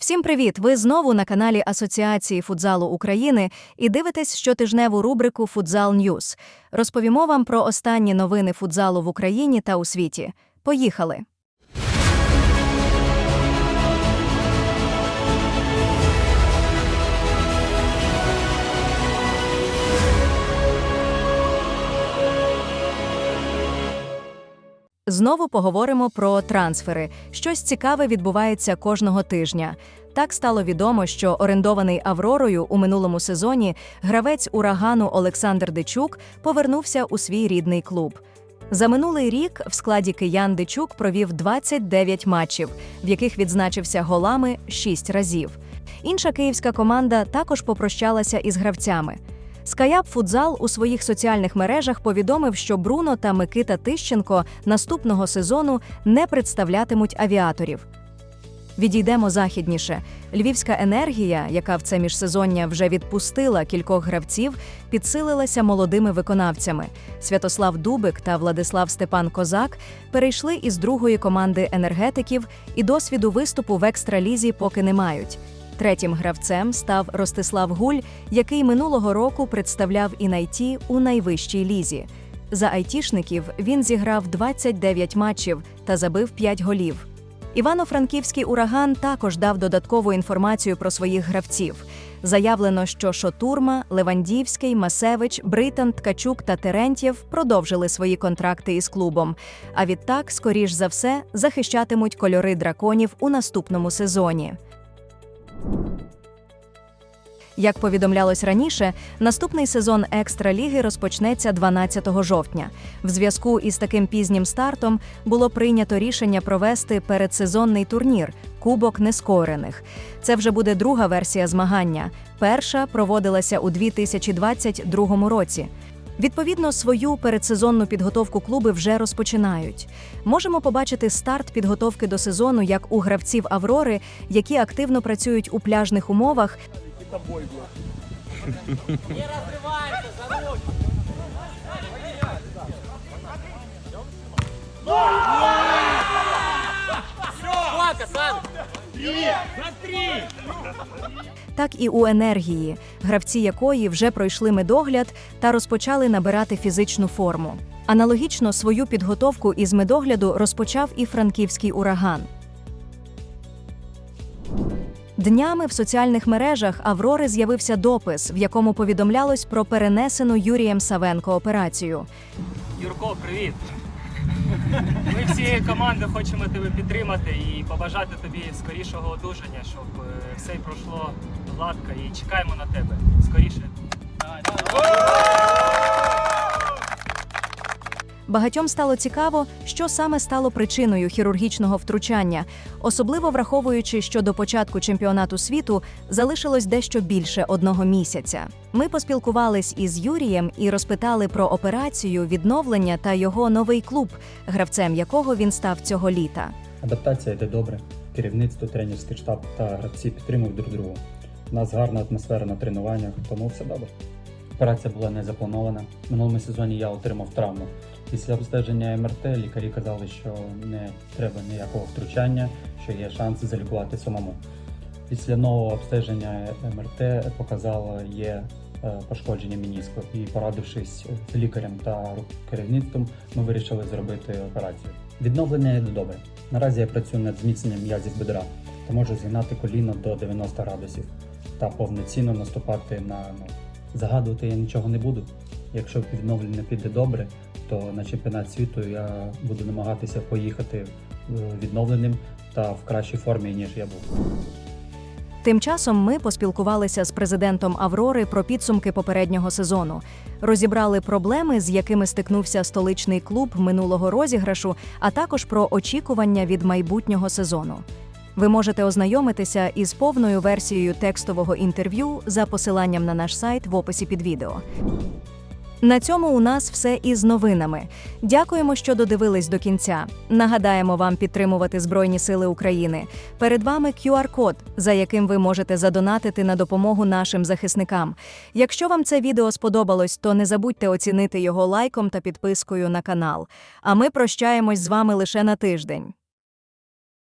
Всім привіт! Ви знову на каналі Асоціації футзалу України і дивитесь щотижневу рубрику Футзал Ньюз. Розповімо вам про останні новини футзалу в Україні та у світі. Поїхали! Знову поговоримо про трансфери. Щось цікаве відбувається кожного тижня. Так стало відомо, що орендований Авророю у минулому сезоні гравець урагану Олександр Дичук повернувся у свій рідний клуб. За минулий рік в складі киян Дичук провів 29 матчів, в яких відзначився голами 6 разів. Інша київська команда також попрощалася із гравцями. Скаяп Футзал у своїх соціальних мережах повідомив, що Бруно та Микита Тищенко наступного сезону не представлятимуть авіаторів. Відійдемо західніше. Львівська енергія, яка в це міжсезоння вже відпустила кількох гравців, підсилилася молодими виконавцями. Святослав Дубик та Владислав Степан Козак перейшли із другої команди енергетиків і досвіду виступу в екстралізі поки не мають. Третім гравцем став Ростислав Гуль, який минулого року представляв Інайті у найвищій лізі. За айтішників він зіграв 29 матчів та забив 5 голів. Івано-Франківський ураган також дав додаткову інформацію про своїх гравців. Заявлено, що Шотурма, Левандівський, Масевич, Британ, Ткачук та Терентєв продовжили свої контракти із клубом. А відтак, скоріш за все, захищатимуть кольори драконів у наступному сезоні. Як повідомлялось раніше, наступний сезон екстраліги розпочнеться 12 жовтня. В зв'язку із таким пізнім стартом було прийнято рішення провести передсезонний турнір Кубок нескорених. Це вже буде друга версія змагання. Перша проводилася у 2022 році. Відповідно, свою передсезонну підготовку клуби вже розпочинають. Можемо побачити старт підготовки до сезону як у гравців Аврори, які активно працюють у пляжних умовах, Не разрываемся, за руки. Так і у енергії, гравці якої вже пройшли медогляд та розпочали набирати фізичну форму. Аналогічно свою підготовку із медогляду розпочав і франківський ураган. Днями в соціальних мережах Аврори з'явився допис, в якому повідомлялось про перенесену Юрієм Савенко операцію. Юрко, привіт! Ми всією командою хочемо тебе підтримати і побажати тобі скорішого одужання, щоб е, все пройшло гладко і чекаємо на тебе. Скоріше. Багатьом стало цікаво, що саме стало причиною хірургічного втручання, особливо враховуючи, що до початку чемпіонату світу залишилось дещо більше одного місяця. Ми поспілкувались із Юрієм і розпитали про операцію, відновлення та його новий клуб, гравцем якого він став цього літа. Адаптація йде добре. Керівництво, тренерський штаб та гравці підтримують друг другу. У нас гарна атмосфера на тренуваннях, тому все добре. Операція була не запланована. Минулому сезоні я отримав травму. Після обстеження МРТ лікарі казали, що не треба ніякого втручання, що є шанс залікувати самому. Після нового обстеження МРТ показало є е, пошкодження меніску. І порадившись з лікарем та керівництвом, ми вирішили зробити операцію. Відновлення добре. Наразі я працюю над зміцненням м'язів бедра та можу згинати коліно до 90 градусів та повноцінно наступати на ну, загадувати я нічого не буду. Якщо відновлення піде добре, то на чемпіонат світу я буду намагатися поїхати е, відновленим та в кращій формі, ніж я був. Тим часом ми поспілкувалися з президентом Аврори про підсумки попереднього сезону, розібрали проблеми, з якими стикнувся столичний клуб минулого розіграшу, а також про очікування від майбутнього сезону. Ви можете ознайомитися із повною версією текстового інтерв'ю за посиланням на наш сайт в описі під відео. На цьому у нас все із новинами. Дякуємо, що додивились до кінця. Нагадаємо вам підтримувати Збройні Сили України. Перед вами QR-код, за яким ви можете задонатити на допомогу нашим захисникам. Якщо вам це відео сподобалось, то не забудьте оцінити його лайком та підпискою на канал. А ми прощаємось з вами лише на тиждень.